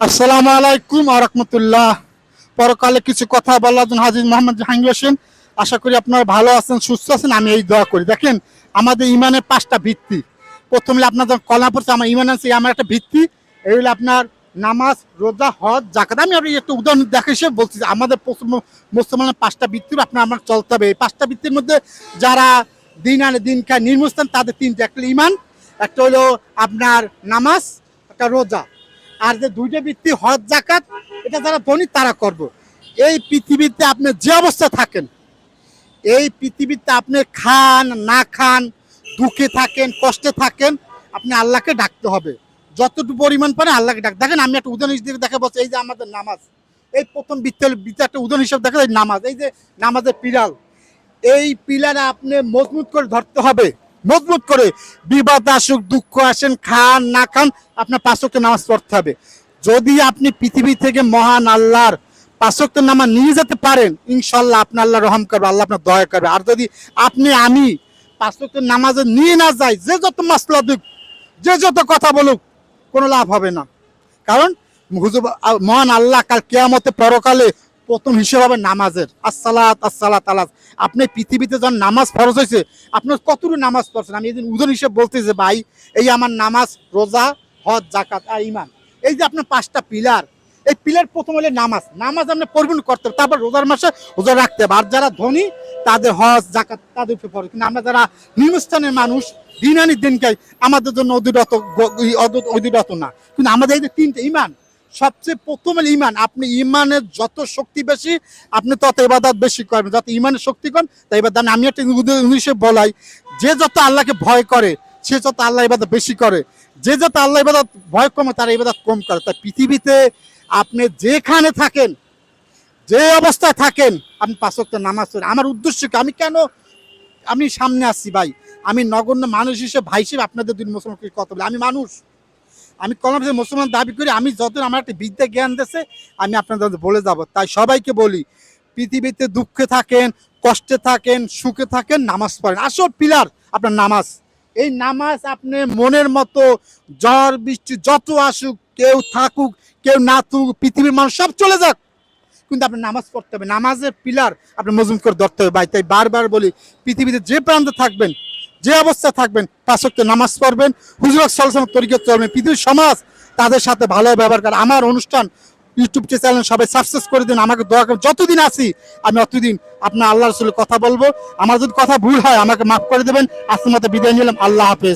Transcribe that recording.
আসসালামু আলাইকুম আরহামতুল্লাহ পরকালে কিছু কথা বলার জন্য হাজির মোহাম্মদ জাহাঙ্গীর হোসেন। আশা করি আপনারা ভালো আছেন, সুস্থ আছেন, আমি এই দোয়া করি। দেখেন, আমাদের ইমানের পাঁচটা ভিত্তি। প্রথমে আপনার যখন কলা পড়ছে, আমার ইমান আছে আমার একটা ভিত্তি। এই হলো আপনার নামাজ, রোজা, হজ জাকাত আমি আপনি একটা উদাহরণ দেখা হিসেবে বলছি আমাদের মুসলমান- মুসলমানের পাঁচটা ভিত্তির আপনার আমার চলতে হবে। এই পাঁচটা ভিত্তির মধ্যে যারা দিন আনে দিন খায় নির্মস্থান তাদের তিনটে। একটা ইমান, একটা হলো আপনার নামাজ, একটা রোজা। আর যে দুইটা বৃত্তি হজ জাকাত এটা যারা ধনী, তারা করব। এই পৃথিবীতে আপনি যে অবস্থা থাকেন, এই পৃথিবীতে আপনি খান, না খান, দুঃখে থাকেন, কষ্টে থাকেন, আপনি আল্লাহকে ডাকতে হবে। যতটুকু পরিমাণ পারে আল্লাহকে ডাক দেখেন, আমি একটা উদাহরণ হিসেবে দেখে বলছি, এই যে আমাদের নামাজ, এই প্রথম হলো, বৃত্তি একটা উদাহরণ হিসেবে দেখা যায় নামাজ, এই যে নামাজের পিলাল এই পিলারে আপনি মজবুত করে ধরতে হবে। মজবুত করে, বিবাদ আসুক, দুঃখ আসেন, খান, না খান, আপনার পাঁচক্য নামাজ পড়তে হবে। যদি আপনি পৃথিবী থেকে মহান আল্লাহর পাঁচক্য নামাজ নিয়ে যেতে পারেন ইনশাল্লাহ আপনার আল্লাহ রহম করবে, আল্লাহ আপনার দয়া করবে। আর যদি আপনি, আমি পাঁচক্য নামাজে নিয়ে না যাই, যে যত মাসলা দিক, যে যত কথা বলুক, কোনো লাভ হবে না। কারণ মহান আল্লাহ কাল কেয়ামতে পরকালে প্রথম হিসেব হবে নামাজের। আসসালাত আসসালাত আলাস আপনি পৃথিবীতে যখন নামাজ ফরজ হয়েছে, আপনার কতটুকু নামাজ পড়ছেন? আমি এদিন হিসেবে বলতে যে, ভাই, এই আমার নামাজ, রোজা, হজ জাকাত আর ইমান এই যে আপনার পাঁচটা পিলার, এই পিলার প্রথম হলে নামাজ। নামাজ আপনি পরিপূর্ণ করতে হবে। তারপর রোজার মাসে রোজা রাখতে হবে। আর যারা ধনী, তাদের হজ জাকাত তাদের উপরে পড়ে কিন্তু আমরা যারা নিম্নস্থানের মানুষ, দিন আনি দিন খাই, আমাদের জন্য অধিরত অধিরত না। কিন্তু আমাদের এই যে তিনটে ইমান সবচেয়ে প্রথম ইমান আপনি ইমানের যত শক্তি বেশি, আপনি তত ইবাদত বেশি করবেন। যত ইমানের শক্তি কম, তাই এবার দান আমি একটা ইংলিশে বলাই, যে যত আল্লাহকে ভয় করে, সে যত আল্লাহ ইবাদত বেশি করে। যে যত আল্লাহ ইবাদত ভয় কমে, তার ইবাদত কম করে। তাই পৃথিবীতে আপনি যেখানে থাকেন, যে অবস্থায় থাকেন, আপনি পাঁচক্ত নামাজ পড়েন। আমার উদ্দেশ্য কি? আমি কেন আমি সামনে আসছি ভাই? আমি নগণ্য মানুষ হিসেবে, ভাই হিসেবে আপনাদের দুই মুসলমানকে কথা বলি। আমি মানুষ। আমি কলম মুসলমান দাবি করি, আমি যত আমার একটা বিদ্যা জ্ঞান দিয়েছে, আমি আপনাদের বলে যাব। তাই সবাইকে বলি, পৃথিবীতে দুঃখে থাকেন, কষ্টে থাকেন, সুখে থাকেন, নামাজ পড়েন। আসল পিলার আপনার নামাজ। এই নামাজ আপনি মনের মতো জ্বর বৃষ্টি যত আসুক, কেউ থাকুক, কেউ না থাকুক, পৃথিবীর মানুষ সব চলে যাক। কিন্তু আপনি নামাজ পড়তে হবে। নামাজের পিলার আপনি মজুম করে ধরতে হবে ভাই। তাই বারবার বলি, পৃথিবীতে যে প্রান্তে থাকবেন, যে অবস্থা থাকবেন পাঁচক্য নামাজ পড়বেন হুজুরক সালসাম তরিকে চলবেন পৃথিবীর সমাজ তাদের সাথে ভালো ব্যবহার করে। আমার অনুষ্ঠান ইউটিউব চ্যানেল সবাই সাবস্ক্রাইব করে দিন, আমাকে দোয়া করুন যতদিন আছি, আমি অতদিন আপনার আল্লাহ রসুলের কথা বলব। আমার যদি কথা ভুল হয়, আমাকে মাফ করে দেবেন। আজকের মতো বিদায় নিলাম। আল্লাহ হাফেজ।